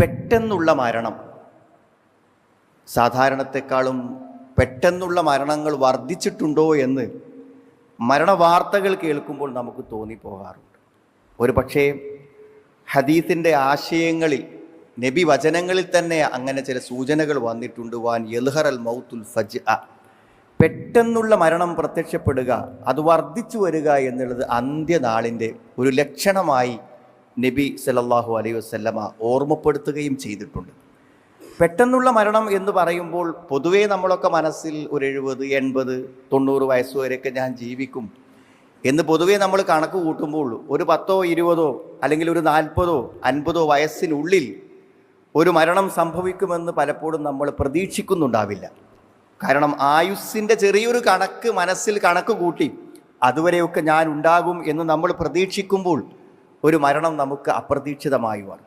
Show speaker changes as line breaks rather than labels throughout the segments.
പെട്ടെന്നുള്ള മരണം. സാധാരണത്തെക്കാളും പെട്ടെന്നുള്ള മരണങ്ങൾ വർദ്ധിച്ചിട്ടുണ്ടോ എന്ന് മരണവാർത്തകൾ കേൾക്കുമ്പോൾ നമുക്ക് തോന്നിപ്പോകാറുണ്ട്. ഒരു പക്ഷേ ഹദീത്തിന്റെ ആശയങ്ങളിൽ നബി വചനങ്ങളിൽ തന്നെ അങ്ങനെ ചില സൂചനകൾ വന്നിട്ടുണ്ട്. വാൻ യൽഹർ അൽ മൗത്തുൽ ഫജ് പെട്ടെന്നുള്ള മരണം പ്രത്യക്ഷപ്പെടുക അത് വർദ്ധിച്ചു വരിക എന്നുള്ളത് അന്ത്യനാളിന്റെ ഒരു ലക്ഷണമായി നബി സലല്ലാഹു അലൈഹി വസല്ലമ ഓർമ്മപ്പെടുത്തുകയും ചെയ്തിട്ടുണ്ട്. പെട്ടെന്നുള്ള മരണം എന്ന് പറയുമ്പോൾ പൊതുവേ നമ്മളൊക്കെ മനസ്സിൽ ഒരു എഴുപത് എൺപത് തൊണ്ണൂറ് വയസ്സ് വരെയൊക്കെ ഞാൻ ജീവിക്കും എന്ന് പൊതുവേ നമ്മൾ കണക്ക് കൂട്ടുമ്പോൾ ഒരു പത്തോ ഇരുപതോ അല്ലെങ്കിൽ ഒരു നാൽപ്പതോ അൻപതോ വയസ്സിനുള്ളിൽ ഒരു മരണം സംഭവിക്കുമെന്ന് പലപ്പോഴും നമ്മൾ പ്രതീക്ഷിക്കുന്നുണ്ടാവില്ല. കാരണം ആയുസ്സിന്റെ ചെറിയൊരു കണക്ക് മനസ്സിൽ കണക്ക് കൂട്ടി അതുവരെയൊക്കെ ഞാൻ ഉണ്ടാകും എന്ന് നമ്മൾ പ്രതീക്ഷിക്കുമ്പോൾ ഒരു മരണം നമുക്ക് അപ്രതീക്ഷിതമായി വന്നു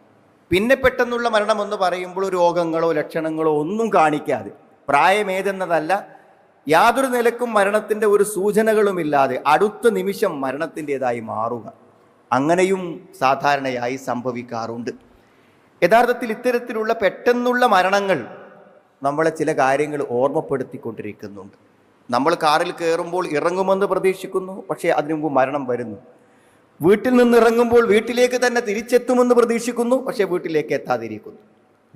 പിന്നെ പെട്ടെന്നുള്ള മരണം എന്ന് പറയുമ്പോൾ രോഗങ്ങളോ ലക്ഷണങ്ങളോ ഒന്നും കാണിക്കാതെ പ്രായമേതെന്നതല്ല യാതൊരു നിലക്കും മരണത്തിന്റെ ഒരു സൂചനകളുമില്ലാതെ അടുത്ത നിമിഷം മരണത്തിന്റെതായി മാറുക. അങ്ങനെയും സാധാരണയായി സംഭവിക്കാറുണ്ട്. യഥാർത്ഥത്തിൽ ഇത്തരത്തിലുള്ള പെട്ടെന്നുള്ള മരണങ്ങൾ നമ്മളെ ചില കാര്യങ്ങൾ ഓർമ്മപ്പെടുത്തിക്കൊണ്ടിരിക്കുന്നുണ്ട്. നമ്മൾ കാറിൽ കയറുമ്പോൾ ഇറങ്ങുമെന്ന് പ്രതീക്ഷിക്കുന്നു പക്ഷേ അതിനു മുമ്പ് മരണം വരുന്നു. വീട്ടിൽ നിന്ന് ഇറങ്ങുമ്പോൾ വീട്ടിലേക്ക് തന്നെ തിരിച്ചെത്തുമെന്ന് പ്രതീക്ഷിക്കുന്നു പക്ഷേ വീട്ടിലേക്ക് എത്താതിരിക്കുന്നു.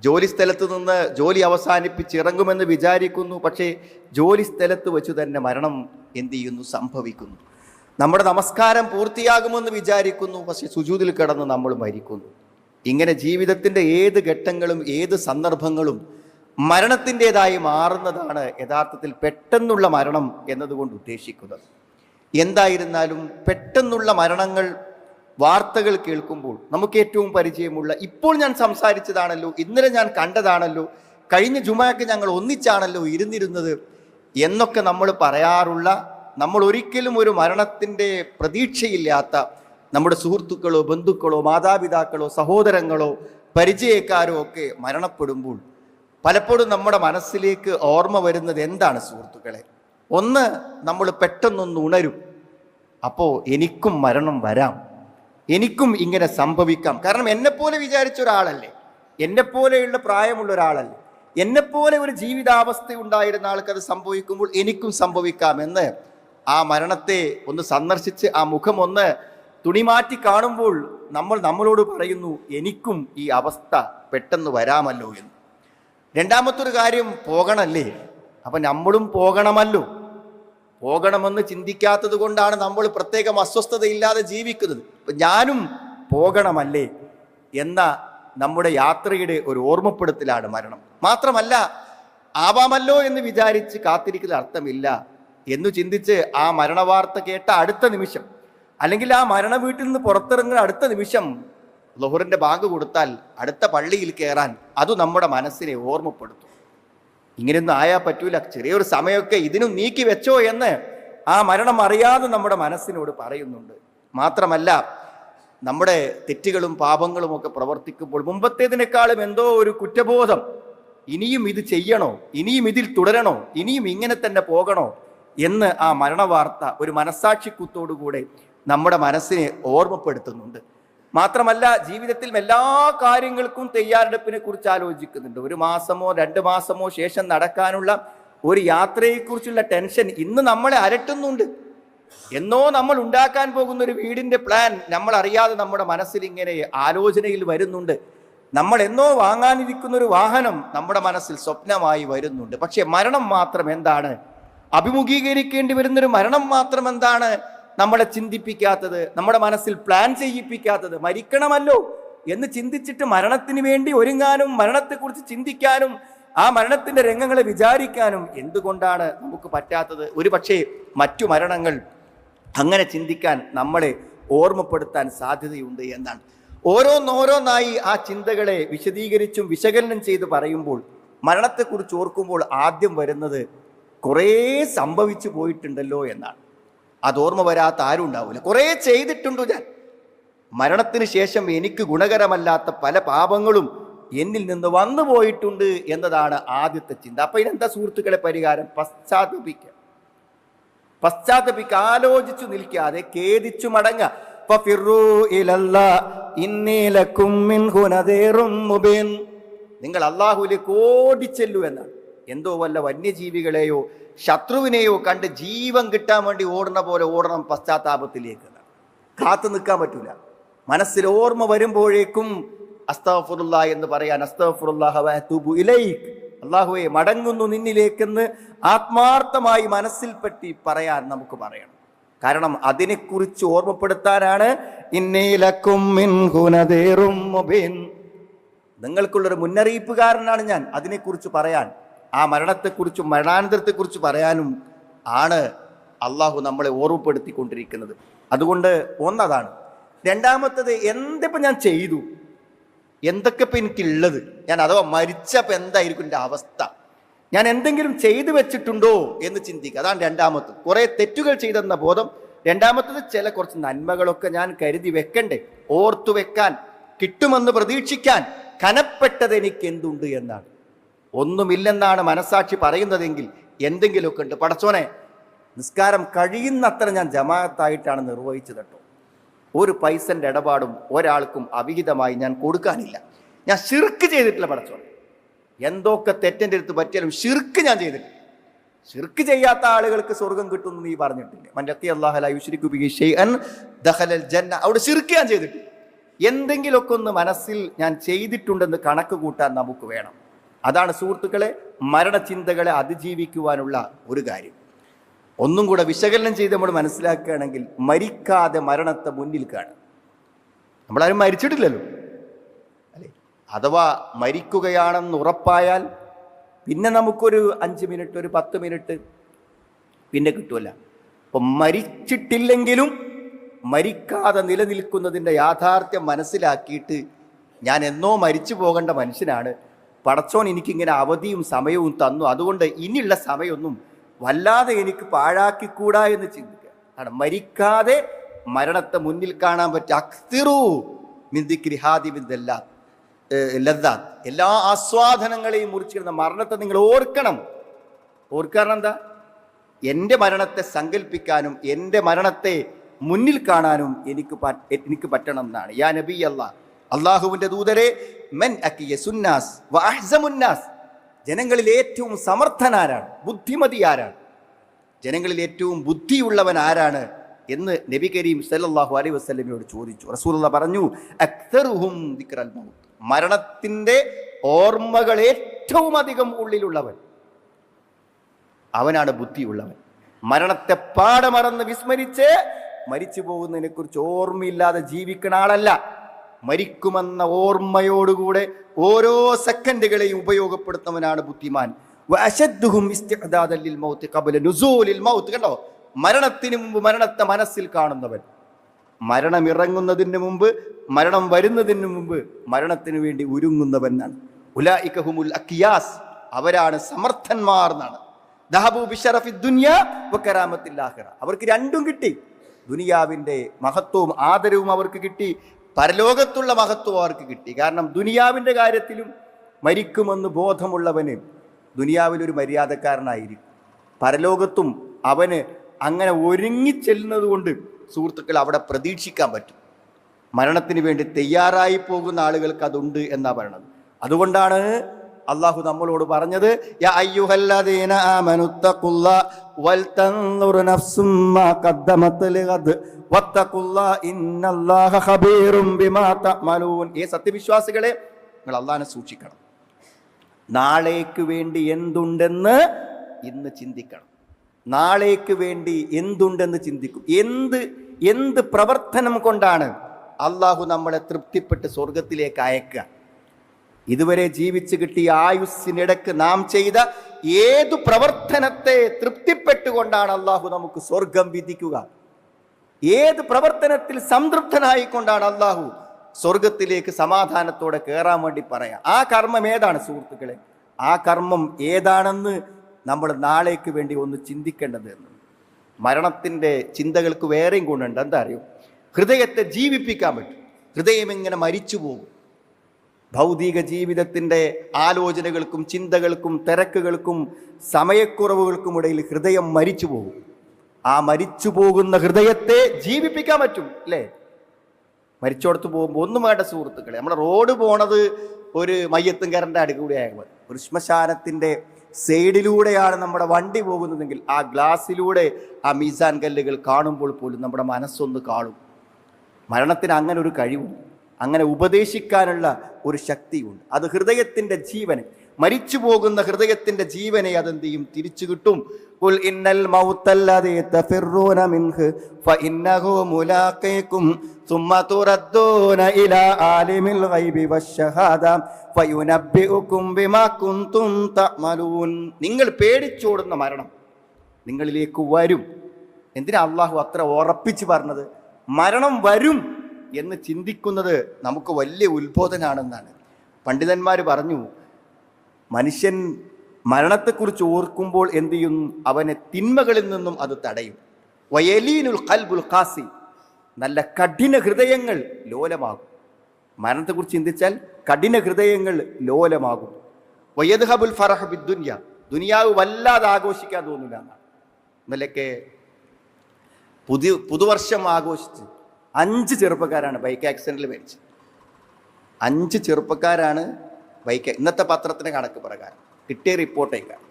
ജോലി സ്ഥലത്ത് നിന്ന് ജോലി അവസാനിപ്പിച്ച് ഇറങ്ങുമെന്ന് വിചാരിക്കുന്നു പക്ഷേ ജോലി സ്ഥലത്ത് വെച്ച് തന്നെ മരണം എന്ത് ചെയ്യുന്നു സംഭവിക്കുന്നു. നമ്മുടെ നമസ്കാരം പൂർത്തിയാകുമെന്ന് വിചാരിക്കുന്നു പക്ഷേ സുജൂതിൽ കിടന്ന് നമ്മൾ മരിക്കുന്നു. ഇങ്ങനെ ജീവിതത്തിന്റെ ഏത് ഘട്ടങ്ങളും ഏത് സന്ദർഭങ്ങളും മരണത്തിന്റെതായി മാറുന്നതാണ് യഥാർത്ഥത്തിൽ പെട്ടെന്നുള്ള മരണം എന്നതുകൊണ്ട് ഉദ്ദേശിക്കുന്നത്. എന്തായിരുന്നാലും പെട്ടെന്നുള്ള മരണങ്ങൾ വാർത്തകൾ കേൾക്കുമ്പോൾ നമുക്ക് ഏറ്റവും പരിചയമുള്ള ഇപ്പോൾ ഞാൻ സംസാരിച്ചതാണല്ലോ ഇന്നലെ ഞാൻ കണ്ടതാണല്ലോ കഴിഞ്ഞ ജുമാക്ക് ഞങ്ങൾ ഒന്നിച്ചാണല്ലോ ഇരുന്നിരുന്നത് എന്നൊക്കെ നമ്മൾ പറയാറുള്ള നമ്മൾ ഒരിക്കലും ഒരു മരണത്തിന്റെ പ്രതീക്ഷയില്ലാത്ത നമ്മുടെ സുഹൃത്തുക്കളോ ബന്ധുക്കളോ മാതാപിതാക്കളോ സഹോദരങ്ങളോ പരിചയക്കാരോ ഒക്കെ മരണപ്പെടുമ്പോൾ പലപ്പോഴും നമ്മുടെ മനസ്സിലേക്ക് ഓർമ്മ വരുന്നത് എന്താണ് സുഹൃത്തുക്കളെ? ഒന്ന് നമ്മൾ പെട്ടെന്നൊന്ന് ഉണരും. അപ്പോൾ എനിക്കും മരണം വരാം. എനിക്കും ഇങ്ങനെ സംഭവിക്കാം. കാരണം എന്നെപ്പോലെ വിചാരിച്ച ഒരാളല്ലേ. എന്നെപ്പോലെയുള്ള പ്രായമുള്ള ഒരാളല്ലേ. എന്നെപ്പോലെ ഒരു ജീവിതാവസ്ഥ ഉണ്ടായിരുന്ന ആൾക്ക് അത് സംഭവിക്കുമ്പോൾ എനിക്കും സംഭവിക്കാം എന്ന് ആ മരണത്തെ ഒന്ന് സന്ദർശിച്ച് ആ മുഖം ഒന്ന് തുണിമാറ്റി കാണുമ്പോൾ നമ്മൾ നമ്മളോട് പറയുന്നു എനിക്കും ഈ അവസ്ഥ പെട്ടെന്ന് വരാമല്ലോ എന്ന്. രണ്ടാമത്തൊരു കാര്യം പോകണല്ലേ. അപ്പം നമ്മളും പോകണമല്ലോ. പോകണമെന്ന് ചിന്തിക്കാത്തത് കൊണ്ടാണ് നമ്മൾ പ്രത്യേകം അസ്വസ്ഥതയില്ലാതെ ജീവിക്കുന്നത്. ഞാനും പോകണമല്ലേ എന്ന നമ്മുടെ യാത്രയുടെ ഒരു ഓർമ്മപ്പെടുത്തലാണ് മരണം. മാത്രമല്ല ആവാമല്ലോ എന്ന് വിചാരിച്ച് കാത്തിരിക്കുന്ന അർത്ഥമില്ല എന്ന് ചിന്തിച്ച് ആ മരണവാർത്ത കേട്ട അടുത്ത നിമിഷം അല്ലെങ്കിൽ ആ മരണ വീട്ടിൽ നിന്ന് പുറത്തിറങ്ങുന്ന അടുത്ത നിമിഷം ലൊഹറിന്റെ ബാങ്ക് കൊടുത്താൽ അടുത്ത പള്ളിയിൽ കയറാൻ അത് നമ്മുടെ മനസ്സിനെ ഓർമ്മപ്പെടുത്തും. ഇങ്ങനെയൊന്നും ആയാൽ പറ്റൂല. ചെറിയൊരു സമയമൊക്കെ ഇതിനും നീക്കി വെച്ചോ എന്ന് ആ മരണം അറിയാതെ നമ്മുടെ മനസ്സിനോട് പറയുന്നുണ്ട്. മാത്രമല്ല നമ്മുടെ തെറ്റുകളും പാപങ്ങളും ഒക്കെ പ്രവർത്തിക്കുമ്പോൾ മുമ്പത്തേതിനേക്കാളും എന്തോ ഒരു കുറ്റബോധം. ഇനിയും ഇത് ചെയ്യണോ? ഇനിയും ഇതിൽ തുടരണോ? ഇനിയും ഇങ്ങനെ തന്നെ പോകണോ? എന്ന് ആ മരണവാർത്ത ഒരു മനസാക്ഷിക്കുത്തോടുകൂടെ നമ്മുടെ മനസ്സിനെ ഓർമ്മപ്പെടുത്തുന്നുണ്ട്. മാത്രമല്ല ജീവിതത്തിൽ എല്ലാ കാര്യങ്ങൾക്കും തയ്യാറെടുപ്പിനെ കുറിച്ച് ആലോചിക്കുന്നുണ്ട്. ഒരു മാസമോ രണ്ട് മാസമോ ശേഷം നടക്കാനുള്ള ഒരു യാത്രയെക്കുറിച്ചുള്ള ടെൻഷൻ ഇന്ന് നമ്മളെ അരട്ടുന്നുണ്ട് എന്നോ നമ്മൾ ഉണ്ടാക്കാൻ പോകുന്ന ഒരു വീടിന്റെ പ്ലാൻ നമ്മൾ അറിയാതെ നമ്മുടെ മനസ്സിൽ ഇങ്ങനെ ആലോചനയിൽ വരുന്നുണ്ട്. നമ്മൾ എന്നോ വാങ്ങാനിരിക്കുന്ന ഒരു വാഹനം നമ്മുടെ മനസ്സിൽ സ്വപ്നമായി വരുന്നുണ്ട്. പക്ഷേ മരണം മാത്രം എന്താണ്? അഭിമുഖീകരിക്കേണ്ടി വരുന്നൊരു മരണം മാത്രം എന്താണ്? നമ്മളെ ചിന്തിപ്പിക്കാത്തത് നമ്മുടെ മനസ്സിൽ പ്ലാൻ ചെയ്യിപ്പിക്കാത്തത് മരിക്കണമല്ലോ എന്ന് ചിന്തിച്ചിട്ട് മരണത്തിന് വേണ്ടി ഒരുങ്ങാനും മരണത്തെക്കുറിച്ച് ചിന്തിക്കാനും ആ മരണത്തിന്റെ രംഗങ്ങളെ വിചാരിക്കാനും എന്തുകൊണ്ടാണ് നമുക്ക് പറ്റാത്തത്? ഒരു പക്ഷേ മറ്റു മരണങ്ങൾ അങ്ങനെ ചിന്തിക്കാൻ നമ്മളെ ഓർമ്മപ്പെടുത്താൻ സാധ്യതയുണ്ട് എന്നാണ്. ഓരോന്നോരോന്നായി ആ ചിന്തകളെ വിശദീകരിച്ചും വിശകലനം ചെയ്ത് പറയുമ്പോൾ മരണത്തെക്കുറിച്ച് ഓർക്കുമ്പോൾ ആദ്യം വരുന്നത് കുറേ സംഭവിച്ചു പോയിട്ടുണ്ടല്ലോ എന്നാണ്. അത് ഓർമ്മ വരാത്ത ആരും ഉണ്ടാവില്ല കുറേ ചെയ്തിട്ടുണ്ട് ഞാൻ? മരണത്തിന് ശേഷം എനിക്ക് ഗുണകരമല്ലാത്ത പല പാപങ്ങളും എന്നിൽ നിന്ന് വന്നു പോയിട്ടുണ്ട് എന്നതാണ് ആദ്യത്തെ ചിന്ത. അപ്പൊ ഇതെന്താ സുഹൃത്തുക്കളെ പരിഹാരം? പശ്ചാത്തപിക്കുക. പശ്ചാത്തപിക്കുക ആലോചിച്ചു നിൽക്കാതെ ഖേദിച്ചു മടങ്ങ നിങ്ങൾ അള്ളാഹുലേക്ക് ഓടിച്ചെല്ലു എന്നാണ്. എന്തോ വല്ല വന്യജീവികളെയോ ശത്രുവിനെയോ കണ്ട് ജീവൻ കിട്ടാൻ വേണ്ടി ഓടുന്ന പോലെ ഓടണം പശ്ചാത്താപത്തിലേക്ക്. കാത്തു നിൽക്കാൻ പറ്റൂല. മനസ്സിൽ ഓർമ്മ വരുമ്പോഴേക്കും അസ്തഫുറുല്ല എന്ന് പറയാൻ അസ്തഫുറുല്ലാഹു ഇലൈക്ക് അള്ളാഹുവെ മടങ്ങുന്നു നിന്നിലേക്കെന്ന് ആത്മാർത്ഥമായി മനസ്സിൽ പറ്റി പറയാൻ നമുക്ക് പറയണം. കാരണം അതിനെക്കുറിച്ച് ഓർമ്മപ്പെടുത്താനാണ് മുബീൻ. നിങ്ങൾക്കുള്ളൊരു മുന്നറിയിപ്പുകാരനാണ് ഞാൻ. അതിനെക്കുറിച്ച് പറയാൻ ആ മരണത്തെക്കുറിച്ചും മരണാനന്തരത്തെക്കുറിച്ച് പറയാനും ആണ് അള്ളാഹു നമ്മളെ ഓർമ്മപ്പെടുത്തിക്കൊണ്ടിരിക്കുന്നത്. അതുകൊണ്ട് ഒന്നതാണ്. രണ്ടാമത്തത് എന്തിപ്പോൾ ഞാൻ ചെയ്തു? എന്തൊക്കെ ഇപ്പം എനിക്കുള്ളത്? ഞാൻ അഥവാ മരിച്ചപ്പോൾ എന്തായിരിക്കും എന്റെ അവസ്ഥ? ഞാൻ എന്തെങ്കിലും ചെയ്തു വെച്ചിട്ടുണ്ടോ എന്ന് ചിന്തിക്കുക. അതാണ് രണ്ടാമത്തത്. കുറേ തെറ്റുകൾ ചെയ്തെന്ന ബോധം. രണ്ടാമത്തത് ചില കുറച്ച് നന്മകളൊക്കെ ഞാൻ കരുതി വെക്കണ്ടേ. ഓർത്തു വെക്കാൻ കിട്ടുമെന്ന് പ്രതീക്ഷിക്കാൻ കനപ്പെട്ടത് എനിക്ക് എന്തുണ്ട് എന്നാണ്. ഒന്നുമില്ലെന്നാണ് മനസാക്ഷി പറയുന്നതെങ്കിൽ എന്തെങ്കിലുമൊക്കെ ഉണ്ട്. പടച്ചോനെ നിസ്കാരം കഴിയുന്നത്ര ഞാൻ ജമാഅത്തായിട്ടാണ് നിർവഹിച്ചത് കേട്ടോ. ഒരു പൈസന്റെ ഇടപാടും ഒരാൾക്കും അവിഹിതമായി ഞാൻ കൊടുക്കാനില്ല. ഞാൻ ഷിർക്ക് ചെയ്തിട്ടില്ല പടച്ചോനെ. എന്തൊക്കെ തെറ്റിന്റെ അടുത്ത് പറ്റിയാലും ഷിർക്ക് ഞാൻ ചെയ്തിട്ടില്ല. ഷിർക്ക് ചെയ്യാത്ത ആളുകൾക്ക് സ്വർഗം കിട്ടുമെന്ന് നീ പറഞ്ഞിട്ടില്ല? മൻലത്തി അള്ളാഹുലൻ ജന്ന അവിടെ ഷിർക്ക് ഞാൻ ചെയ്തിട്ടില്ല. എന്തെങ്കിലുമൊക്കെ ഒന്ന് മനസ്സിൽ ഞാൻ ചെയ്തിട്ടുണ്ടെന്ന് കണക്ക് കൂട്ടാൻ നമുക്ക് വേണം. അതാണ് സുഹൃത്തുക്കളെ മരണചിന്തകളെ അതിജീവിക്കുവാനുള്ള ഒരു കാര്യം. ഒന്നും കൂടെ വിശകലനം ചെയ്ത് നമ്മൾ മനസ്സിലാക്കുകയാണെങ്കിൽ മരിക്കാതെ മരണത്തെ മുന്നിൽ കാണും നമ്മളാരും മരിച്ചിട്ടില്ലല്ലോ. അല്ലേ? അഥവാ മരിക്കുകയാണെന്ന് ഉറപ്പായാൽ പിന്നെ നമുക്കൊരു അഞ്ച് മിനിറ്റ് ഒരു പത്ത് മിനിറ്റ് പിന്നെ കിട്ടുമല്ല അപ്പം മരിച്ചിട്ടില്ലെങ്കിലും മരിക്കാതെ നിലനിൽക്കുന്നതിന്റെ യാഥാർത്ഥ്യം മനസ്സിലാക്കിയിട്ട് ഞാൻ എന്നോ മരിച്ചു പോകേണ്ട മനുഷ്യനാണ് പടച്ചോൻ എനിക്കിങ്ങനെ അവധിയും സമയവും തന്നു. അതുകൊണ്ട് ഇനിയുള്ള സമയമൊന്നും വല്ലാതെ എനിക്ക് പാഴാക്കിക്കൂടാ എന്ന് ചിന്തിക്കുക. ആണ് മരിക്കാതെ മരണത്തെ മുന്നിൽ കാണാൻ പറ്റുക അക്തിറു മിന്ദിക്രി ഹാദിബിന്ദല്ലാ ലദ്ദാത്ത് എല്ലാ ആസ്വാദനങ്ങളെയും മുറിച്ചിരുന്ന മരണത്തെ നിങ്ങൾ ഓർക്കണം. ഓർക്കാറണം എന്താ? എന്റെ മരണത്തെ സങ്കല്പിക്കാനും എന്റെ മരണത്തെ മുന്നിൽ കാണാനും എനിക്ക് എനിക്ക് പറ്റണം എന്നാണ്. യാ നബി അല്ലാ അള്ളാഹുവിന്റെ ദൂതരെ മെൻ അക്കിയ സുന്നാസ് വ ജനങ്ങളിൽ ഏറ്റവും സമർത്ഥനാരാണ് ബുദ്ധിമതി ആരാണ്? ജനങ്ങളിൽ ഏറ്റവും ബുദ്ധിയുള്ളവൻ ആരാണ് എന്ന് നബി കരീം സല്ലാഹു അലൈ വസല്ലമയോട് ചോദിച്ചു. റസൂലുള്ള പറഞ്ഞു മൗത്ത്. മരണത്തിന്റെ ഓർമ്മകൾ ഏറ്റവും അധികം ഉള്ളിലുള്ളവൻ. അവനാണ് ബുദ്ധിയുള്ളവൻ. മരണത്തെ പാടമറന്ന് വിസ്മരിച്ച് മരിച്ചു പോകുന്നതിനെ കുറിച്ച് ഓർമ്മയില്ലാതെ ജീവിക്കുന്ന ആളല്ല. മരിക്കുമെന്ന ഓർമ്മയോടുകൂടെ ഓരോ സെക്കൻഡുകളെയും ഉപയോഗപ്പെടുത്തുന്നവനാണ് ബുദ്ധിമാൻ. കണ്ടോ? മരണത്തിന് മുമ്പ് മരണത്തെ മനസ്സിൽ കാണുന്നവൻ. മരണം ഇറങ്ങുന്നതിന് മുമ്പ് മരണം വരുന്നതിന് മുമ്പ് മരണത്തിന് വേണ്ടി ഒരുങ്ങുന്നവനാണ്. ഉലായിക്കഹുമുൽ അക്കിയാസ് അവരാണ് സമർത്ഥന്മാർ എന്നാണ്. അവർക്ക് രണ്ടും കിട്ടി. ദുനിയാവിന്റെ മഹത്വവും ആദരവും അവർക്ക് കിട്ടി. പരലോകത്തുള്ള മഹത്വം അവർക്ക് കിട്ടി. കാരണം ദുനിയാവിന്റെ കാര്യത്തിലും മരിക്കുമെന്ന് ബോധമുള്ളവന് ദുനിയാവിലൊരു മര്യാദക്കാരനായിരിക്കും. പരലോകത്തും അവന് അങ്ങനെ ഒരുങ്ങിച്ചെല്ലുന്നത് കൊണ്ട് സുഹൃത്തുക്കൾ അവിടെ പ്രതീക്ഷിക്കാൻ പറ്റും. മരണത്തിന് വേണ്ടി തയ്യാറായി പോകുന്ന ആളുകൾക്ക് അതുണ്ട് എന്നാണ് പറയണത്. അതുകൊണ്ടാണ് അള്ളാഹു നമ്മളോട് പറഞ്ഞത് ഏ സത്യവിശ്വാസികളെ നിങ്ങൾ അള്ളാഹിനെ സൂക്ഷിക്കണം. നാളേക്ക് വേണ്ടി എന്തുണ്ടെന്ന് ഇന്ന് ചിന്തിക്കണം. നാളേക്ക് വേണ്ടി എന്തുണ്ടെന്ന് ചിന്തിക്കും. എന്ത് എന്ത് പ്രവർത്തനം കൊണ്ടാണ് അള്ളാഹു നമ്മളെ തൃപ്തിപ്പെട്ട് സ്വർഗത്തിലേക്ക് അയക്കുക? ഇതുവരെ ജീവിച്ചു കിട്ടിയ ആയുസ്സിനിടക്ക് നാം ചെയ്ത ഏതു പ്രവർത്തനത്തെ തൃപ്തിപ്പെട്ടുകൊണ്ടാണ് അള്ളാഹു നമുക്ക് സ്വർഗം വിധിക്കുക? ഏത് പ്രവർത്തനത്തിൽ സംതൃപ്തനായിക്കൊണ്ടാണ് അള്ളാഹു സ്വർഗത്തിലേക്ക് സമാധാനത്തോടെ കയറാൻ വേണ്ടി പറയാം? ആ കർമ്മം ഏതാണ് സുഹൃത്തുക്കളെ? ആ കർമ്മം ഏതാണെന്ന് നമ്മൾ നാളേക്ക് വേണ്ടി ഒന്ന് ചിന്തിക്കേണ്ടത് മരണത്തിന്റെ ചിന്തകൾക്ക് വേറെയും ഗുണമുണ്ട്. എന്താ അറിയോ? ഹൃദയത്തെ ജീവിപ്പിക്കാൻ പറ്റും. ഹൃദയം ഇങ്ങനെ മരിച്ചു പോകും. ഭൗതിക ജീവിതത്തിന്റെ ആലോചനകൾക്കും ചിന്തകൾക്കും തിരക്കുകൾക്കും സമയക്കുറവുകൾക്കും ഇടയിൽ ഹൃദയം മരിച്ചു പോകും. ആ മരിച്ചു പോകുന്ന ഹൃദയത്തെ ജീവിപ്പിക്കാൻ പറ്റും അല്ലേ? മരിച്ചോടത്ത് പോകുമ്പോൾ ഒന്നും വേണ്ട സുഹൃത്തുക്കളെ. നമ്മുടെ റോഡ് പോണത് ഒരു മയ്യത്തുംകാരന്റെ അടുക്കൂടെ മതി. ഒരു ശ്മശാനത്തിന്റെ സൈഡിലൂടെയാണ് നമ്മുടെ വണ്ടി പോകുന്നതെങ്കിൽ ആ ഗ്ലാസ്സിലൂടെ ആ മീസാൻ കല്ലുകൾ കാണുമ്പോൾ പോലും നമ്മുടെ മനസ്സൊന്ന് കാണും. മരണത്തിന് അങ്ങനെ ഒരു കഴിവുണ്ട്. അങ്ങനെ ഉപദേശിക്കാനുള്ള ഒരു ശക്തിയുണ്ട് അത് ഹൃദയത്തിൻ്റെ ജീവന് മരിച്ചു പോകുന്ന ഹൃദയത്തിൻ്റെ ജീവനെ അതെന്ത് ചെയ്യും തിരിച്ചു കിട്ടും قل إن الموت الذي تفرون منه فإنه ملاقيكم ثم تردون إلى عالم الغيب والشهادة فينبئكم بما كنتم تعملون നിങ്ങൾ പേടിച്ചോടുന്ന മരണം നിങ്ങളിലേക്ക് വരും എന്തിനാ അള്ളാഹു അത്ര ഉറപ്പിച്ച് പറഞ്ഞത് മരണം വരും എന്ന് ചിന്തിക്കുന്നത് നമുക്ക് വലിയ ഉത്ബോധനാണെന്നാണ്. പണ്ഡിതന്മാർ പറഞ്ഞു മനുഷ്യൻ മരണത്തെക്കുറിച്ച് ഓർക്കുമ്പോൾ എന്ത് ചെയ്യും? അവനെ തിന്മകളിൽ നിന്നും അത് തടയും. വയലീനുൽ കൽബുൽ ഖാസി നല്ല കഠിന ഹൃദയങ്ങൾ ലോലമാകും. മരണത്തെക്കുറിച്ച് ചിന്തിച്ചാൽ കഠിന ഹൃദയങ്ങൾ ലോലമാകും. വയ്യദ്ഹബുൽ ഫറഹ് ബിദ്ദുനിയ ദുനിയാവ് വല്ലാതെ ആഘോഷിക്കാൻ തോന്നില്ല എന്നാണ്. ഇന്നലെയൊക്കെ പുതു പുതുവർഷം ആഘോഷിച്ച് അഞ്ച് ചെറുപ്പക്കാരാണ് ബൈക്ക് ആക്സിഡന്റിൽ മരിച്ചത്. അഞ്ച് ചെറുപ്പക്കാരാണ് ബൈക്ക് ഇന്നത്തെ പത്രത്തിന്റെ കണക്ക് പ്രകാരം കിട്ടിയ റിപ്പോർട്ടേക്കാണ്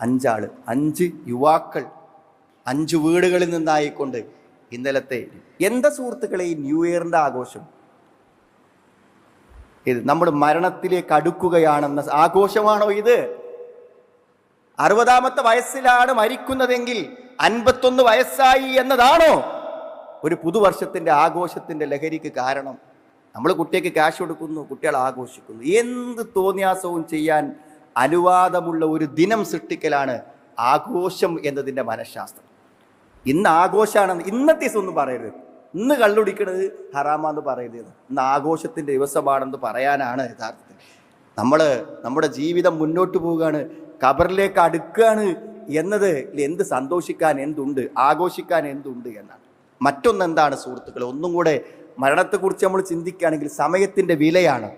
അഞ്ചാൾ അഞ്ച് യുവാക്കൾ അഞ്ച് വീടുകളിൽ നിന്നായിക്കൊണ്ട് ഇന്നലത്തെ എന്താ സുഹൃത്തുക്കളെ ഈ ന്യൂ ഇയറിന്റെ ആഘോഷം? ഇത് നമ്മൾ മരണത്തിലേക്ക് അടുക്കുകയാണെന്ന ആഘോഷമാണോ ഇത്? അറുപതാമത്തെ വയസ്സിലാണ് മരിക്കുന്നതെങ്കിൽ അൻപത്തൊന്ന് വയസ്സായി എന്നതാണോ? ഒരു പുതുവർഷത്തിന്റെ ആഘോഷത്തിന്റെ ലഹരിക്ക് കാരണം നമ്മൾ കുട്ടിക്ക് ക്യാഷ് കൊടുക്കുന്നു കുട്ടികൾ ആഘോഷിക്കുന്നു. എന്ത് തോന്നിയാസവും ചെയ്യാൻ അനുവാദമുള്ള ഒരു ദിനം സൃഷ്ടിക്കലാണ് ആഘോഷം എന്നതിന്റെ മനഃശാസ്ത്രം. ഇന്ന് ആഘോഷമാണെന്ന് ഇന്നത്തെ ഒന്നും പറയരുത്. ഇന്ന് കള്ളുടിക്കണത് ഹറാമാന്ന് പറയരുത്. ഇന്ന് ആഘോഷത്തിന്റെ ദിവസമാണെന്ന് പറയാനാണ് യഥാർത്ഥത്തിൽ. നമ്മൾ നമ്മുടെ ജീവിതം മുന്നോട്ട് പോവുകയാണ് കബറിലേക്ക് അടുക്കുകയാണ് എന്നത് എന്ത് സന്തോഷിക്കാൻ എന്തുണ്ട് ആഘോഷിക്കാൻ എന്തുണ്ട് എന്നാണ്. മറ്റൊന്ന് എന്താണ് സുഹൃത്തുക്കളെ ഒന്നും കൂടെ മരണത്തെക്കുറിച്ച് നമ്മൾ ചിന്തിക്കുകയാണെങ്കിൽ സമയത്തിന്റെ വിലയാണ്.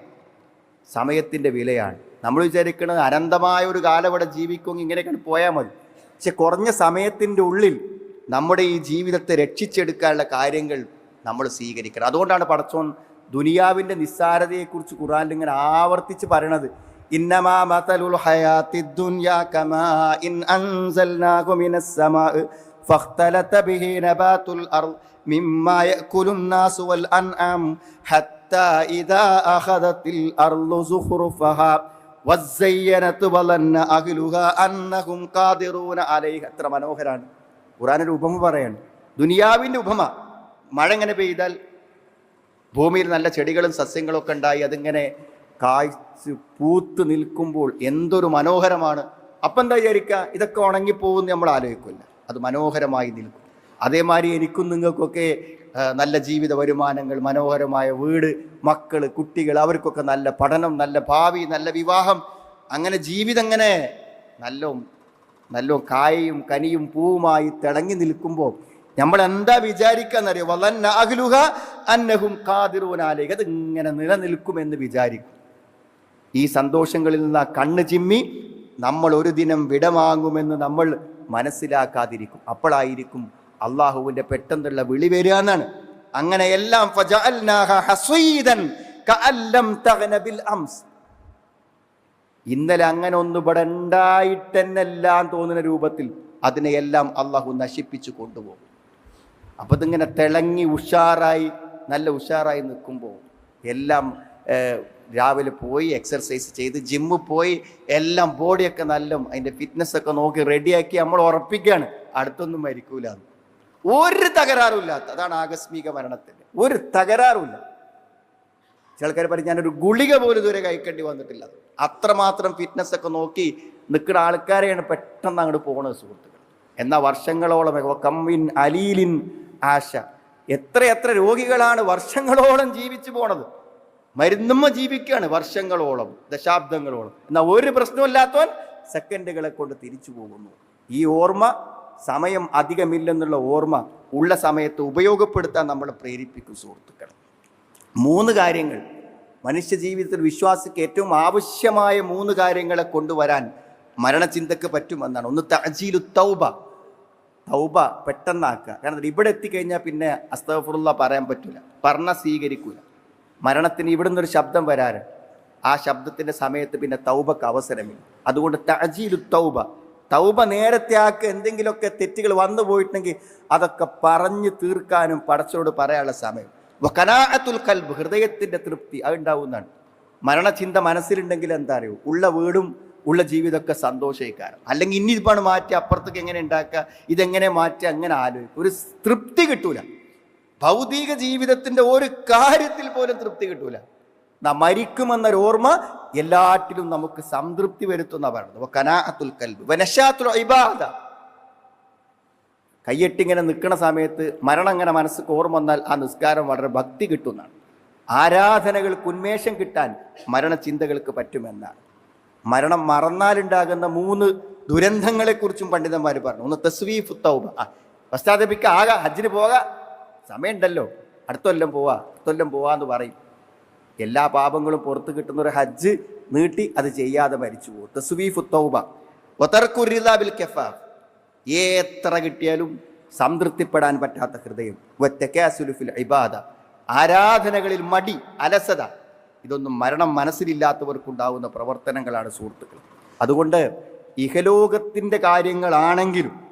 സമയത്തിന്റെ വിലയാണ്. നമ്മൾ വിചാരിക്കുന്നത് അനന്തമായ ഒരു കാലം ഇവിടെ ജീവിക്കുമെങ്കിൽ ഇങ്ങനെയൊക്കെ പോയാൽ മതി. പക്ഷെ കുറഞ്ഞ സമയത്തിന്റെ ഉള്ളിൽ നമ്മുടെ ഈ ജീവിതത്തെ രക്ഷിച്ചെടുക്കാനുള്ള കാര്യങ്ങൾ നമ്മൾ സ്വീകരിക്കണം. അതുകൊണ്ടാണ് പടച്ചോൻ ദുനിയാവിന്റെ നിസ്സാരതയെക്കുറിച്ച് ഖുറാനിൽ ഇങ്ങനെ ആവർത്തിച്ച് പറയണത്. ഇന്നമാ മതലുൽ ഹയാത്തി ദുനിയാ കമാ ഇൻ അൻസൽനാഹു മിനസ് സമാ فاختلط به نبات الأرض مما يأكل الناس والأنعام حتى إذا أخذت الأرض زخرفها وزينت وظن أهلها أنهم قادرون عليها എത്ര മനോഹരാണ് ഖുറാനൊരു ഉപമ പറയാണ് ദുനിയാവിൻ്റെ ഉപമ മഴ ഇങ്ങനെ പെയ്താൽ ഭൂമിയിൽ നല്ല ചെടികളും സസ്യങ്ങളും ഒക്കെ ഉണ്ടായി അതിങ്ങനെ കായ്ച്ച് പൂത്ത് നിൽക്കുമ്പോൾ എന്തൊരു മനോഹരമാണ് അപ്പം എന്താ വിചാരിക്കുക ഇതൊക്കെ ഉണങ്ങിപ്പോകുമെന്ന് നമ്മൾ ആലോചിക്കില്ല അത് മനോഹരമായി നിൽക്കും. അതേമാതിരി എനിക്കും നിങ്ങൾക്കൊക്കെ നല്ല ജീവിത വരുമാനങ്ങൾ മനോഹരമായ വീട് മക്കൾ കുട്ടികൾ അവർക്കൊക്കെ നല്ല പഠനം നല്ല ഭാവി നല്ല വിവാഹം. അങ്ങനെ ജീവിതം അങ്ങനെ നല്ല നല്ല കായയും കനിയും പൂവുമായി തിളങ്ങി നിൽക്കുമ്പോൾ നമ്മൾ എന്താ വിചാരിക്കാന്നറിയോ? വലന്ന അഖിലുഹ അന്നഹും കാതിറൂനാലേക്ക് അത് ഇങ്ങനെ നിലനിൽക്കുമെന്ന് വിചാരിക്കും. ഈ സന്തോഷങ്ങളിൽ നിന്ന് ആ കണ്ണ് ചിമ്മി നമ്മൾ ഒരു ദിനം വിടവാങ്ങുമെന്ന് നമ്മൾ മനസ്സിലാക്കാതിരിക്കും. അപ്പോഴായിരിക്കും അള്ളാഹുവിന്റെ പെട്ടെന്നുള്ള വിളി വരിക എന്നാണ്. അങ്ങനെയെല്ലാം ഇന്നലെ അങ്ങനെ ഒന്ന് ഇവിടെ ഉണ്ടായിട്ടെന്നെല്ലാം തോന്നുന്ന രൂപത്തിൽ അതിനെയെല്ലാം അള്ളാഹു നശിപ്പിച്ചു കൊണ്ടുപോകും. അപ്പോൾ ഇതിങ്ങനെ തിളങ്ങി ഉഷാറായി നല്ല ഉഷാറായി നിൽക്കുമ്പോൾ എല്ലാം രാവിലെ പോയി എക്സർസൈസ് ചെയ്ത് ജിമ്മിൽ പോയി എല്ലാം ബോഡിയൊക്കെ നല്ല അതിന്റെ ഫിറ്റ്നസ് ഒക്കെ നോക്കി റെഡിയാക്കി നമ്മൾ ഉറപ്പിക്കുകയാണ്. അടുത്തൊന്നും മരിക്കൂല. ഒരു തകരാറുമില്ലാത്ത അതാണ് ആകസ്മിക മരണത്തിന്റെ ഒരു തകരാറുമില്ല ചില ആൾക്കാർ പറയും ഞാനൊരു ഗുളിക പോലും ഇതുവരെ കഴിക്കേണ്ടി വന്നിട്ടില്ല. അത്രമാത്രം ഫിറ്റ്നസ് ഒക്കെ നോക്കി നിൽക്കുന്ന ആൾക്കാരെയാണ് പെട്ടെന്ന് അങ്ങോട്ട് പോകുന്നത് സുഹൃത്തുക്കൾ എന്നാൽ വർഷങ്ങളോളം കമ്മിൻ അലീലിൻ ആശ എത്ര എത്ര രോഗികളാണ് വർഷങ്ങളോളം ജീവിച്ചു പോണത്. മരുന്നുമ്മ ജീവിക്കുകയാണ് വർഷങ്ങളോളം ദശാബ്ദങ്ങളോളം. എന്നാൽ ഒരു പ്രശ്നമില്ലാത്തവൻ സെക്കൻഡുകളെ കൊണ്ട് തിരിച്ചു പോകുന്നു. ഈ ഓർമ്മ സമയം അധികമില്ലെന്നുള്ള ഓർമ്മ ഉള്ള സമയത്ത് ഉപയോഗപ്പെടുത്താൻ നമ്മളെ പ്രേരിപ്പിക്കും സുഹൃത്തുക്കൾ മൂന്ന് കാര്യങ്ങൾ. മനുഷ്യ ജീവിതത്തിൽ വിശ്വാസിക്ക് ഏറ്റവും ആവശ്യമായ മൂന്ന് കാര്യങ്ങളെ കൊണ്ടുവരാൻ മരണചിന്തക്ക് പറ്റുമെന്നാണ്. ഒന്ന് തജീലു തൗബ. തൗബ പെട്ടെന്നാക്കുക. കാരണം ഇവിടെ എത്തിക്കഴിഞ്ഞാൽ പിന്നെ അസ്തഫുറുള്ള പറയാൻ പറ്റില്ല പറഞ്ഞ സ്വീകരിക്കൂല. മരണത്തിന് ഇവിടുന്ന് ഒരു ശബ്ദം വരാറ്. ആ ശബ്ദത്തിന്റെ സമയത്ത് പിന്നെ തൗബക്ക് അവസരമില്ല. അതുകൊണ്ട് തജീലു തൗബ തൗബ നേരത്തെ ആക്ക് എന്തെങ്കിലുമൊക്കെ തെറ്റുകൾ വന്നു പോയിട്ടുണ്ടെങ്കിൽ അതൊക്കെ പറഞ്ഞു തീർക്കാനും പടച്ചോട് പറയാനുള്ള സമയം. കനാഅത്തുൽ കൽബ് ഹൃദയത്തിന്റെ തൃപ്തി അത് ഉണ്ടാവുന്നതാണ്. മരണചിന്ത മനസ്സിലുണ്ടെങ്കിൽ എന്താ അറിയൂ ഉള്ള വീടും ഉള്ള ജീവിതമൊക്കെ സന്തോഷിക്കാറ് അല്ലെങ്കിൽ ഇനി ഇപ്പാണ് മാറ്റി അപ്പുറത്തേക്ക് എങ്ങനെ ഉണ്ടാക്കുക? ഇതെങ്ങനെ മാറ്റി അങ്ങനെ ആലോചിക്കും ഒരു തൃപ്തി കിട്ടൂല. ഭൗതിക ജീവിതത്തിന്റെ ഒരു കാര്യത്തിൽ പോലും തൃപ്തി കിട്ടൂല. നാം മരിക്കുമെന്നൊരു ഓർമ്മ എല്ലാറ്റിലും നമുക്ക് സംതൃപ്തി വരുത്തുന്ന പറയുന്നത് കനാഅത്തുൽ കൽബ് ഇബാദ. കയ്യെട്ടിങ്ങനെ നിൽക്കുന്ന സമയത്ത് മരണം അങ്ങനെ മനസ്സിൽ ഓർമ്മ വന്നാൽ ആ നിസ്കാരം വളരെ ഭക്തി കിട്ടുന്നതാണ്. ആരാധനകൾക്ക് ഉന്മേഷം കിട്ടാൻ മരണചിന്തകൾക്ക് പറ്റുമെന്നാണ്. മരണം മറന്നാലുണ്ടാകുന്ന മൂന്ന് ദുരന്തങ്ങളെക്കുറിച്ചും പണ്ഡിതന്മാർ പറഞ്ഞു. ഒന്ന് തസ്വീഫ് തൗബ പശ്ചാത്തപിക്കുക ആകെ ഹജ്ജിന് പോകാം. സമയമുണ്ടല്ലോ. അടുത്തൊല്ലം പോവാ. അടുത്ത കൊല്ലം പോവാന്ന് പറയും. എല്ലാ പാപങ്ങളും പുറത്ത് കിട്ടുന്ന ഒരു ഹജ്ജ് നീട്ടി അത് ചെയ്യാതെ മരിച്ചു പോകും. എത്ര കിട്ടിയാലും സംതൃപ്തിപ്പെടാൻ പറ്റാത്ത ഹൃദയം. ഇബാദ. ആരാധനകളിൽ മടി അലസത. ഇതൊന്നും മരണം മനസ്സിലില്ലാത്തവർക്കുണ്ടാവുന്ന പ്രവർത്തനങ്ങളാണ് സുഹൃത്തുക്കൾ. അതുകൊണ്ട് ഇഹലോകത്തിന്റെ കാര്യങ്ങളാണെങ്കിലും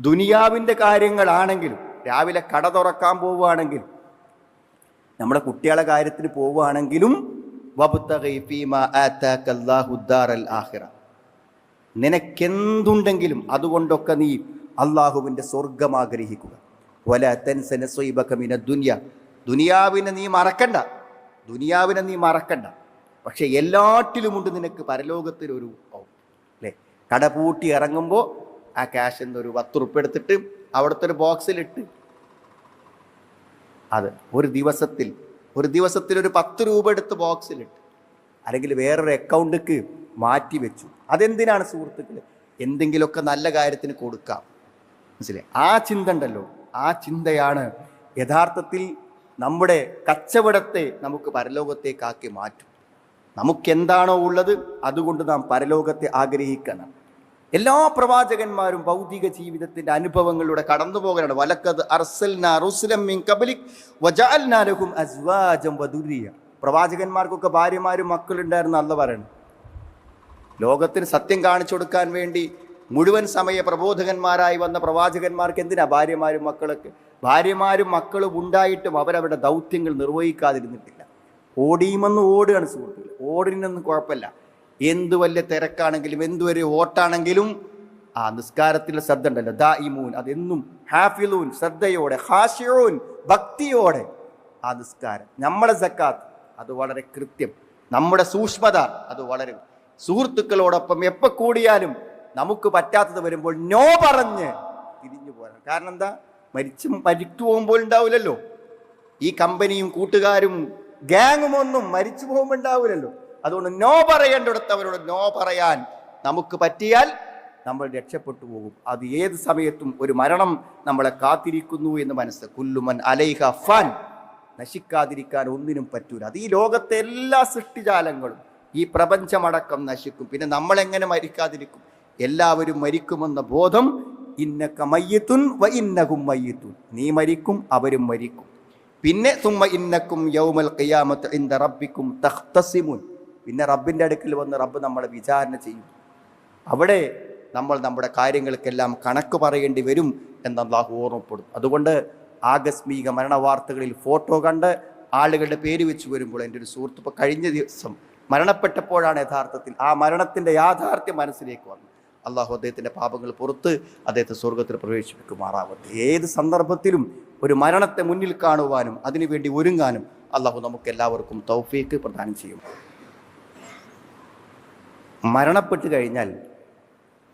ദുനിയാവിന്റെ കാര്യങ്ങളാണെങ്കിലും രാവിലെ കട തുറക്കാൻ പോവുകയാണെങ്കിൽ നമ്മുടെ കുട്ടികളെ കാര്യത്തിന് പോവുകയാണെങ്കിലും നിനക്കെന്തുണ്ടെങ്കിലും അതുകൊണ്ടൊക്കെ നീ അള്ളാഹുവിന്റെ സ്വർഗം ആഗ്രഹിക്കുക. വല തെൻസനസ്വൈബക്കമിന ദുനിയ. ദുനിയാവിനെ നീ മറക്കണ്ട. ദുനിയാവിനെ നീ മറക്കണ്ട. പക്ഷെ എല്ലാറ്റിലുമുണ്ട് നിനക്ക് പരലോകത്തിലൊരു അല്ലേ? കട പൂട്ടി ഇറങ്ങുമ്പോൾ ആ ക്യാഷ് എന്നൊരു പത്ത് ഉറുപ്പ് എടുത്തിട്ട് അവിടുത്തെ ഒരു ബോക്സിലിട്ട്. അത് ഒരു ദിവസത്തിൽ ഒരു ദിവസത്തിൽ ഒരു പത്ത് രൂപ എടുത്ത് ബോക്സിലിട്ട്. അല്ലെങ്കിൽ വേറൊരു അക്കൗണ്ടിക്ക് മാറ്റി വെച്ചു. അതെന്തിനാണ് സുഹൃത്തുക്കൾ എന്തെങ്കിലുമൊക്കെ നല്ല കാര്യത്തിന് കൊടുക്കാം. മനസ്സിലെ ആ ചിന്ത ഉണ്ടല്ലോ. ആ ചിന്തയാണ് യഥാർത്ഥത്തിൽ നമ്മുടെ കച്ചവടത്തെ നമുക്ക് പരലോകത്തേക്കാക്കി മാറ്റും. നമുക്കെന്താണോ ഉള്ളത് അതുകൊണ്ട് നാം പരലോകത്തെ ആഗ്രഹിക്കണം. എല്ലാ പ്രവാചകന്മാരും ഭൗതിക ജീവിതത്തിന്റെ അനുഭവങ്ങളിലൂടെ കടന്നു പോകാനാണ്. വലക്കത് പ്രവാചകന്മാർക്കൊക്കെ ഭാര്യമാരും മക്കളുണ്ടായിരുന്നു അല്ല പറയണം. ലോകത്തിന് സത്യം കാണിച്ചു കൊടുക്കാൻ വേണ്ടി മുഴുവൻ സമയ പ്രബോധകന്മാരായി വന്ന പ്രവാചകന്മാർക്ക് എന്തിനാ ഭാര്യമാരും മക്കളൊക്കെ? ഭാര്യമാരും മക്കളും ഉണ്ടായിട്ടും അവരവരുടെ ദൗത്യങ്ങൾ നിർവഹിക്കാതിരുന്നിട്ടില്ല. ഓടിയുമെന്ന് ഓടുകയാണ് സുഹൃത്തുക്കൾ ഓടിനൊന്നും കുഴപ്പമില്ല. എന്ത് വലിയ തിരക്കാണെങ്കിലും എന്ത് വലിയ ഓട്ടാണെങ്കിലും ആ നിസ്കാരത്തിലെ ശ്രദ്ധ ഉണ്ടല്ലോ. ദാ ഇമൂൻ അതെന്നും ഹാഫിലൂൻ ശ്രദ്ധയോടെ ഹാഷിയോൻ ഭക്തിയോടെ ആ നിസ്കാരം. നമ്മുടെ സക്കാത്ത് അത് വളരെ കൃത്യം. നമ്മുടെ സൂക്ഷ്മത അത് വളരെ സുഹൃത്തുക്കളോടൊപ്പം എപ്പോ കൂടിയാലും നമുക്ക് പറ്റാത്തത് വരുമ്പോൾ നോ പറഞ്ഞ് തിരിഞ്ഞു പോരണം. കാരണം എന്താ? മരിച്ചു മരിച്ചു പോകുമ്പോൾ ഉണ്ടാവില്ലല്ലോ. ഈ കമ്പനിയും കൂട്ടുകാരും ഗാങ്ങും ഒന്നും മരിച്ചു പോകുമ്പോൾ ഉണ്ടാവില്ലല്ലോ. അതുകൊണ്ട് നോ പറയേണ്ടടുത്ത് അവരോട് നോ പറയാൻ നമുക്ക് പറ്റിയാൽ നമ്മൾ രക്ഷപ്പെട്ടു പോകും. അത് ഏത് സമയത്തും ഒരു മരണം നമ്മളെ കാത്തിരിക്കുന്നു എന്ന് മനസ്സ്. കുല്ലുമൻ അലൈഹ ഫാൻ. നശിക്കാതിരിക്കാൻ ഒന്നിനും പറ്റൂല. അത് ഈ ലോകത്തെ എല്ലാ സൃഷ്ടിജാലങ്ങളും ഈ പ്രപഞ്ചമടക്കം നശിക്കും. പിന്നെ നമ്മളെങ്ങനെ മരിക്കാതിരിക്കും? എല്ലാവരും മരിക്കുമെന്ന ബോധം ഇന്നക്ക മയ്യത്തുൻ വ ഇന്നകും മയ്യത്തുൻ. നീ മരിക്കും അവരും മരിക്കും. പിന്നെ തുമ്മ ഇന്നക്കും യൗമൽ ഖിയാമത്ത് ഇന്ദ റബ്ബിക്കും തഖ്തസിമുൻ. പിന്നെ റബ്ബിന്റെ അടുക്കൽ വന്ന് റബ്ബ് നമ്മളെ വിചാരണ ചെയ്യും. അവിടെ നമ്മൾ നമ്മുടെ കാര്യങ്ങൾക്കെല്ലാം കണക്ക് പറയേണ്ടി വരും എന്ന് അള്ളാഹു ഓർമ്മപ്പെടും. അതുകൊണ്ട് ആകസ്മിക മരണവാർത്തകളിൽ ഫോട്ടോ കണ്ട് ആളുകളുടെ പേര് വെച്ച് വരുമ്പോൾ എന്റെ ഒരു സുഹൃത്ത് ഇപ്പോൾ കഴിഞ്ഞ ദിവസം മരണപ്പെട്ടപ്പോഴാണ് യഥാർത്ഥത്തിൽ ആ മരണത്തിന്റെ യാഥാർത്ഥ്യം മനസ്സിലേക്ക് വന്നത്. അള്ളാഹു അദ്ദേഹത്തിന്റെ പാപങ്ങൾ പുറത്ത് അദ്ദേഹത്തെ സ്വർഗത്തിൽ പ്രവേശിപ്പിക്കുമാറാവട്ടെ. ഏത് സന്ദർഭത്തിലും ഒരു മരണത്തെ മുന്നിൽ കാണുവാനും അതിനുവേണ്ടി ഒരുങ്ങാനും അള്ളാഹു നമുക്ക് എല്ലാവർക്കും തൗഫീക്ക് പ്രദാനം ചെയ്യും. മരണപ്പെട്ട് കഴിഞ്ഞാൽ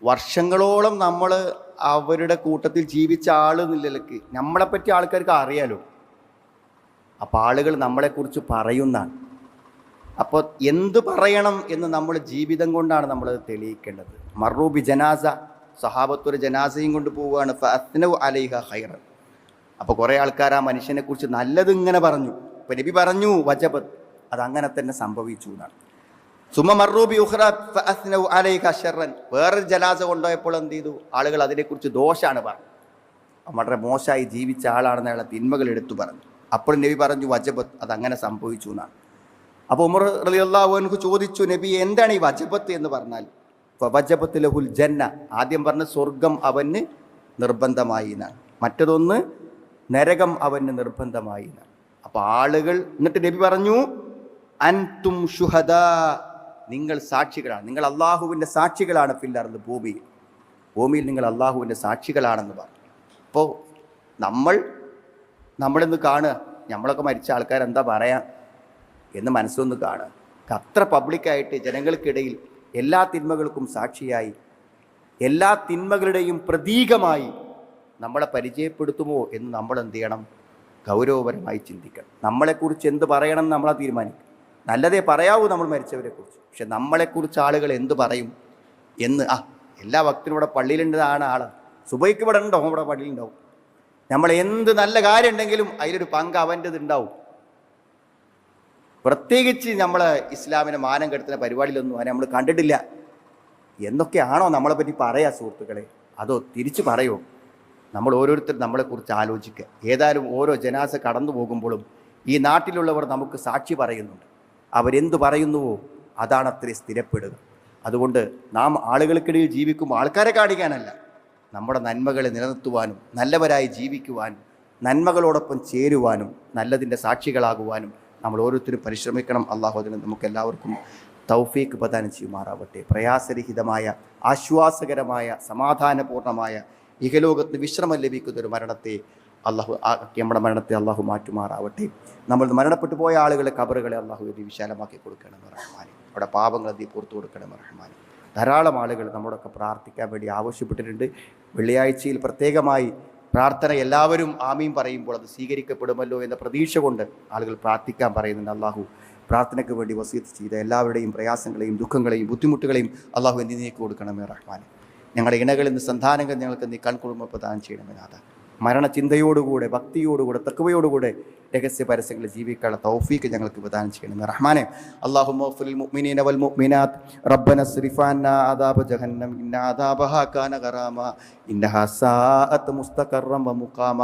വർഷങ്ങളോളം നമ്മൾ അവരുടെ കൂട്ടത്തിൽ ജീവിച്ച ആൾ നിലയ്ക്ക് നമ്മളെപ്പറ്റി ആൾക്കാർക്ക് അറിയാലോ. അപ്പോൾ ആളുകൾ നമ്മളെക്കുറിച്ച് പറയുന്നതാണ്. അപ്പോൾ എന്ത് പറയണം എന്ന് നമ്മൾ ജീവിതം കൊണ്ടാണ് നമ്മൾ തെളിയിക്കേണ്ടത്. മറൂബി ജനാസ സഹാബത്തൊരു ജനാസയും കൊണ്ട് പോവുകയാണ്. ഫനവ് അലൈഹ ഹൈർ അപ്പോൾ കുറേ ആൾക്കാർ ആ മനുഷ്യനെക്കുറിച്ച് നല്ലത് ഇങ്ങനെ പറഞ്ഞു. ഇപ്പം നബി പറഞ്ഞു വജബത്ത്. അതങ്ങനെ തന്നെ സംഭവിച്ചു എന്നാണ്. സുമ മറൂബി ഉഹ്റ ഫഅസ്നഉ അലൈക ശർറൻ. വേറൊരു ജനാസ കൊണ്ടുപോയപ്പോൾ എന്ത് ചെയ്തു? ആളുകൾ അതിനെക്കുറിച്ച് ദോഷാണ് പറഞ്ഞത്. വളരെ മോശമായി ജീവിച്ച ആളാണെന്ന് അയാളെ തിന്മകൾ എടുത്തു പറഞ്ഞു. അപ്പോൾ നബി പറഞ്ഞു വജബത്ത് അത് അങ്ങനെ സംഭവിച്ചു എന്നാണ്. അപ്പോൾ ഉമർ റളിയല്ലാഹു അൻഹു ചോദിച്ചു നബി എന്താണ് ഈ വജബത്ത് എന്ന് പറഞ്ഞാൽ? വജബത്ത് ലഹുൽ ജന്ന. ആദ്യം പറഞ്ഞ സ്വർഗം അവന് നിർബന്ധമായി എന്നാണ്. മറ്റതൊന്ന് നരകം അവന് നിർബന്ധമായി എന്നാണ്. അപ്പോൾ ആളുകൾ എന്നിട്ട് നബി പറഞ്ഞു അൻതും ഷുഹദ നിങ്ങൾ സാക്ഷികളാണ്. നിങ്ങൾ അള്ളാഹുവിന്റെ സാക്ഷികളാണ് ഫില്ലർന്ന് ഭൂമിയിൽ ഭൂമിയിൽ നിങ്ങൾ അള്ളാഹുവിന്റെ സാക്ഷികളാണെന്ന് പറഞ്ഞു. അപ്പോൾ നമ്മൾ നമ്മളിന്ന് കാണുക നമ്മളൊക്കെ മരിച്ച ആൾക്കാർ എന്താ പറയാ എന്ന് മനസ്സൊന്ന് കാണുക. അത്ര പബ്ലിക്കായിട്ട് ജനങ്ങൾക്കിടയിൽ എല്ലാ തിന്മകൾക്കും സാക്ഷിയായി എല്ലാ തിന്മകളുടെയും പ്രതീകമായി നമ്മളെ പരിചയപ്പെടുത്തുമോ എന്ന് നമ്മൾ എന്ത് ചെയ്യണം? ഗൗരവപരമായി ചിന്തിക്കണം. നമ്മളെക്കുറിച്ച് എന്ത് പറയണം നമ്മളെ തീരുമാനിക്കും നല്ലതേ പറയാവൂ നമ്മൾ മരിച്ചവരെക്കുറിച്ച്. പക്ഷെ നമ്മളെക്കുറിച്ച് ആളുകൾ എന്ത് പറയും എന്ന് ആ എല്ലാ ഭക്തനും ഇവിടെ പള്ളിയിലുണ്ടതാണ് ആൾ. സുബൈക്ക് ഇവിടെ ഉണ്ടാവും ഇവിടെ പള്ളിയിലുണ്ടാവും നമ്മൾ എന്ത് നല്ല കാര്യം ഉണ്ടെങ്കിലും അതിലൊരു പങ്ക് അവന്റെത് ഉണ്ടാവും. പ്രത്യേകിച്ച് നമ്മൾ ഇസ്ലാമിനെ മാനം കെടുത്തുന്ന പരിപാടിയിലൊന്നും അതിനെ നമ്മൾ കണ്ടിട്ടില്ല. എന്നൊക്കെയാണോ നമ്മളെ പറ്റി പറയാ സുഹൃത്തുക്കളെ? അതോ തിരിച്ചു പറയോ? നമ്മൾ ഓരോരുത്തരും നമ്മളെക്കുറിച്ച് ആലോചിക്കുക. ഏതായാലും ഓരോ ജനാസ കടന്നു പോകുമ്പോഴും ഈ നാട്ടിലുള്ളവർ നമുക്ക് സാക്ഷി പറയുന്നുണ്ട്. അവരെന്ത് പറയുന്നുവോ അതാണ് അത്ര സ്ഥിരപ്പെടുക. അതുകൊണ്ട് നാം ആളുകൾക്കിടയിൽ ജീവിക്കുമ്പോൾ ആൾക്കാരെ കാണിക്കാനല്ല നമ്മുടെ നന്മകളെ നിലനിർത്തുവാനും നല്ലവരായി ജീവിക്കുവാനും നന്മകളോടൊപ്പം ചേരുവാനും നല്ലതിന്റെ സാക്ഷികളാകുവാനും നമ്മൾ ഓരോരുത്തരും പരിശ്രമിക്കണം. അള്ളാഹു നമുക്ക് എല്ലാവർക്കും തൗഫീക്ക് പ്രദാനം ചെയ്യുമാറാവട്ടെ. പ്രയാസരഹിതമായ ആശ്വാസകരമായ സമാധാനപൂർണമായ ഇഹലോകത്ത് വിശ്രമം ലഭിക്കുന്ന ഒരു മരണത്തെ അള്ളാഹു നമ്മുടെ മരണത്തെ അള്ളാഹു മാറ്റുമാറാവട്ടെ. നമ്മൾ മരണപ്പെട്ടു പോയ ആളുകളെ കബറുകളെ അള്ളാഹു ഇത് വിശാലമാക്കി കൊടുക്കണം റഹ്മാനെ. അവിടെ പാപങ്ങൾ അതി പുറത്തു കൊടുക്കണം റഹ്മാനെ. ധാരാളം ആളുകൾ നമ്മളൊക്കെ പ്രാർത്ഥിക്കാൻ വേണ്ടി ആവശ്യപ്പെട്ടിട്ടുണ്ട്. വെള്ളിയാഴ്ചയിൽ പ്രത്യേകമായി പ്രാർത്ഥന എല്ലാവരും ആമീം പറയുമ്പോൾ അത് സ്വീകരിക്കപ്പെടുമല്ലോ എന്ന പ്രതീക്ഷ കൊണ്ട് ആളുകൾ പ്രാർത്ഥിക്കാൻ പറയുന്നുണ്ട്. അള്ളാഹു പ്രാർത്ഥനയ്ക്ക് വേണ്ടി വസീത്ത് ചെയ്ത എല്ലാവരുടെയും പ്രയാസങ്ങളെയും ദുഃഖങ്ങളെയും ബുദ്ധിമുട്ടുകളെയും അള്ളാഹു എന്തിനേക്ക് കൊടുക്കണമേ റഹ്മാൻ ഞങ്ങളുടെ ഇണകളിൽ നിന്ന് സന്താനങ്ങൾ ഞങ്ങൾക്ക് നീ കൺകുടുംബ പ്രദാനം ചെയ്യണമേ നാഥ. മരണചിന്തയോടുകൂടെ ഭക്തിയോടുകൂടെ തക്കവയോടുകൂടെ രഹസ്യ പരസ്യങ്ങളിൽ ജീവിക്കാനുള്ള തൗഫീക്ക് ഞങ്ങൾക്ക് പ്രദാനം ചെയ്യണമേ റഹ്മാനെ അല്ലാഹു മഗ്ഫിറിൽ മുഅ്മിനീന വൽ മുഅ്മിനാത്ത് റബ്ബന സ്രിഫ് അന്നാ അദാബ ജഹന്നം ഇന്ന അദാബഹാ കാന ഗറാമ ഇന്നഹാ സാഅത്ത് മുസ്തഖറം വ മുഖാമ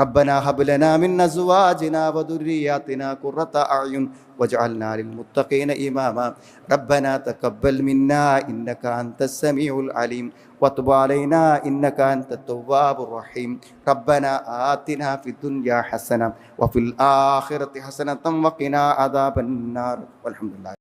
റബ്ബന ഹബ് ലനാ മിൻ അസ്വാജിനാ വ ദുർരിയാതിനാ ഖുറത അയുൻ واجعلنا للمتقين إماما ربنا تقبل منا إنك أنت السميع العليم وتب علينا إنك أنت التواب الرحيم. ربنا آتنا في الدنيا حسنة وفي الآخرة حسنة وقنا عذاب النار. والحمد لله.